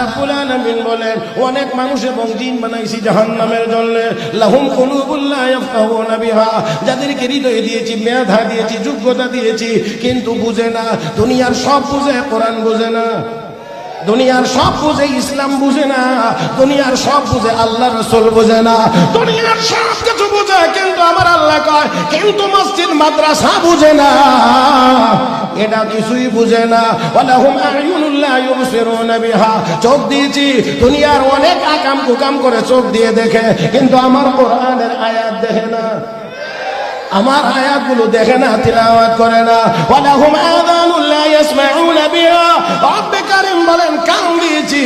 রাব্বুল আলামিন বলেন, অনেক মানুষ এবং দিন বানাইছি জাহান্নামের জন্য। লাহুম কুলুবুল লা ইয়াফকাহুনা বিহা। যাদেরকে হৃদয় দিয়েছি, মেধা দিয়েছি, যোগ্যতা দিয়েছি, কিন্তু বুঝে না, দুনিয়ার সব বুঝে, কোরআন বুঝে না। দুনিয়ার সব বুঝে, ইসলাম বুঝে না। দুনিয়ার সব বুঝে, আল্লাহ রসুল বুঝে না। দুনিয়ার সব কিছু বুঝে, কিন্তু আমার আল্লাহ কয়, কিন্তু মসজিদ, মাদ্রাসা বুঝে না। এটা কিছুই বুঝে না। চোখ দিয়েছি, দুনিয়ার অনেক আকাম কুকাম করে চোখ দিয়ে দেখে, কিন্তু আমার কোরআনের আয়াত দেখে না। আমার আয়াতগুলো দেখে না, তিলাওয়াত করে না। ওয়ালাহুম আযানুন দিয়েছি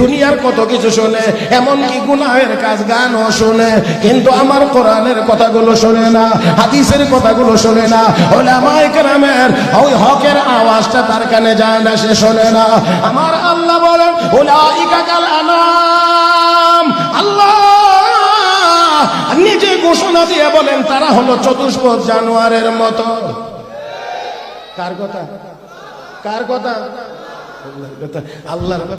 দুনিয়ার কত কিছু শুনে এমন কি গুনাহের কাজ গানও শুনে, কিন্তু আমার কোরআনের কথাগুলো শুনে না, হাদিসের কথাগুলো শুনে না, ওলামায়ে কেরামের ওই হকের আওয়াজটা তার কানে যায় না, সে শোনে না। আমার আল্লাহ বলেন, উলাইকা কাল আনাম। আল্লাহ, নিজে ঘোষণা দিয়ে বলেন, তারা হলো চতুষ্পদ জানুয়ারের মতো। কার কথা? কার কথা? আল্লাহর কথা।